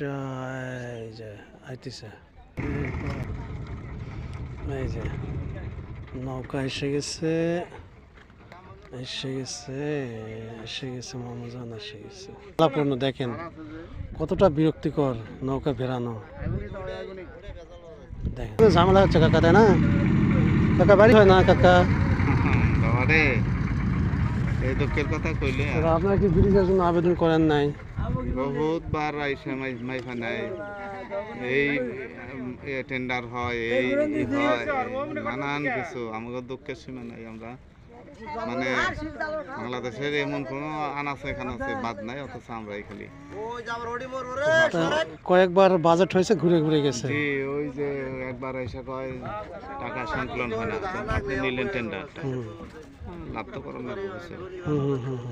এই যে আইতেছে। এই যে নৌকা এসে গেছে এসে গেছে এসে গেছে মামুজান এসে গেছে। লাপূর্ণ দেখেন কতটা বিরক্তিকর নৌকা ফেরানো দেখেন ঝামেলা হচ্ছে কাকা তাই না? কাকা বাড়ি হয় না কাকা? এই দুঃখের কথা কইলে আপনারা কি ব্রিজের জন্য আবেদন করেন নাই? বহুত বার আইসে মাই মাইফা নাই এই টেন্ডার হয় এই হয় নানান কিছু। আমাদের দুঃখের সীমা নাই আমরা। মানে বাংলাদেশের এমন কোনো আনাচে খানাচে বাদ নাই অথচ আমরাই খালি। কয়েকবার বাজেট হয়েছে ঘুরে ঘুরে গেছে। জি ওই যে একবার এসে কয় টাকা সংকলন হয় না আপনি নিলেন টেন্ডারটা লাভ তো করেন না।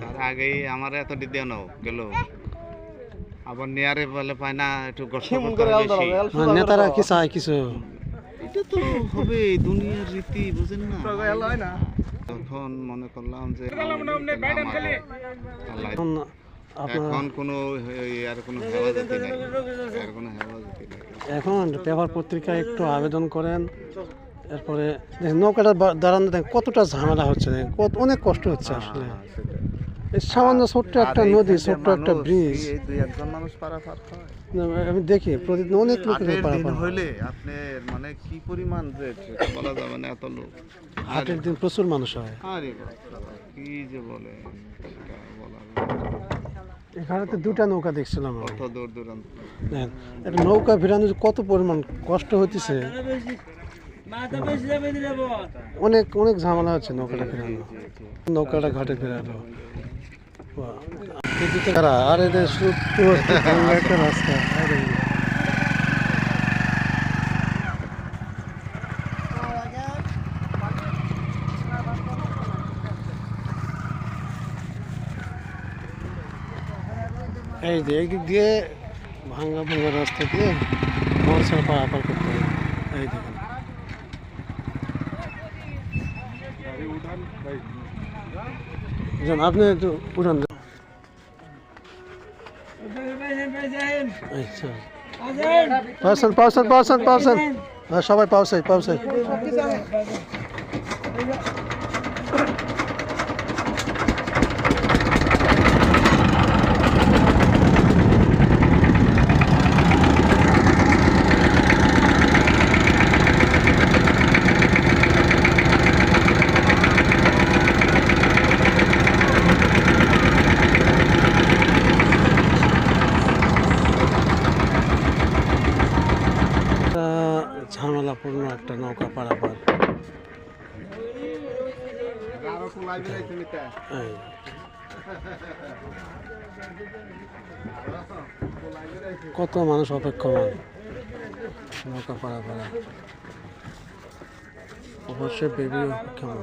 তার আগেই আমার এত দিয়ে নাও গেল। আবার নেয়ারে বলে পায় না একটু কষ্ট মানে নেতারা কি চায় কিছু? এটা তো হবে দুনিয়ার রীতি বুঝেন না? তখন মনে করলাম যে এখন আপনার এখন কোনো আর কোনো হেফাজতি নাই। আর কোনো হেফাজতি নাই। এখন পেপার পত্রিকায় একটু আবেদন করেন এরপরে নৌকাটা দাঁড়ানো দেখেন কতটা ঝামেলা হচ্ছে কত অনেক কষ্ট হচ্ছে আসলে। এই সামান্য ছোট্ট একটা নদী ছোট্ট একটা ব্রিজ দুই একজন মানুষ পারাপার হয়। আমি দেখি প্রতিদিন অনেক পারাপার হইলে আপনার মানে কি পরিমাণ বলা যাবে না এত লোক। হাটের দিন প্রচুর মানুষ হয়। আরে কি যে বলে এখানে তো দুটা নৌকা দেখছিলাম কত দূর দূরান্ত? একটা নৌকা ফেরানো কত পরিমাণ কষ্ট হইতেছে। অনেক অনেক ঝামেলা হচ্ছে নৌকাটা ফেরানো নৌকাটা ঘাটে ফেরানো বাহ। এদিকে কারা? আর এদের শুধু ভাঙা একটা রাস্তা আরে। এই যে একদিক দিয়ে ভাঙ্গা ভাঙ্গা রাস্তা দিয়ে মোটরসাইকেল পারাপার করতে হবে এই দেখেন যান, আপনি একটু উঠান পাউসেন পাউসেন পাউসেন পার্সেল। হ্যাঁ সবাই পাউসাই পাওসাই একটা ঝামেলাপূর্ণ একটা নৌকা পারাপার। কত মানুষ অপেক্ষমান নৌকা পারাপারে? অবশ্যই বেবি অপেক্ষমান।